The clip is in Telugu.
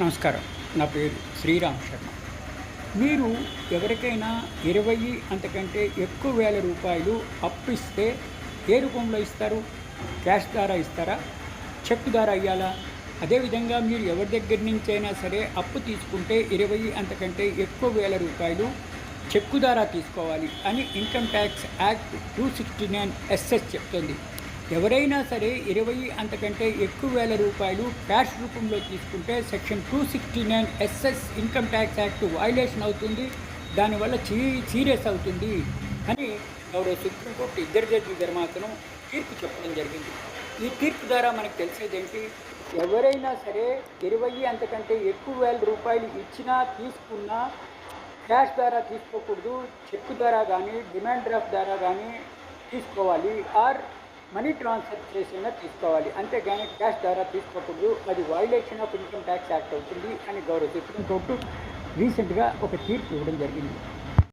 నమస్కారం. నా పేరు శ్రీరామ్ శర్మ. మీరు ఎవరికైనా ఇరవై అంతకంటే ఎక్కువ వేల రూపాయలు అప్పు ఇస్తే ఏ రూపంలో ఇస్తారు? క్యాష్ ద్వారా ఇస్తారా? చెక్ ద్వారా ఇవ్వాలా అదేవిధంగా మీరు ఎవరి దగ్గర నుంచి అయినా సరే అప్పు తీసుకుంటే ఇరవై అంతకంటే ఎక్కువ వేల రూపాయలు చెక్కు ద్వారా తీసుకోవాలి అని income tax act two sixty nine SS చెప్తుంది. ఎవరైనా సరే ఇరవై అంతకంటే ఎక్కువ వేల రూపాయలు క్యాష్ రూపంలో తీసుకుంటే section two sixty nine SS income tax act violation అవుతుంది. దానివల్ల చీ సీరియస్ అవుతుంది అని గౌరవ సుప్రీంకోర్టు ఇద్దరు జడ్జి ధర్మాసనం తీర్పు చెప్పడం జరిగింది. ఈ తీర్పు ద్వారా మనకు తెలిసేది ఏంటి? ఎవరైనా సరే ఇరవై అంతకంటే ఎక్కువ వేల రూపాయలు ఇచ్చినా తీసుకున్నా క్యాష్ ద్వారా తీసుకోకూడదు చెక్ ద్వారా కానీ డిమాండ్ డ్రాఫ్ట్ ద్వారా కానీ తీసుకోవాలి. ఆర్ మనీ ట్రాన్స్ఫర్ చేసిన తీసుకోవాలి. అంతేగాని క్యాష్ ద్వారా తీసుకోకూడదు. అది violation of income tax act అవుతుంది అని గౌరవ సుప్రీంకోర్టు రీసెంట్గా ఒక తీర్పు ఇవ్వడం జరిగింది.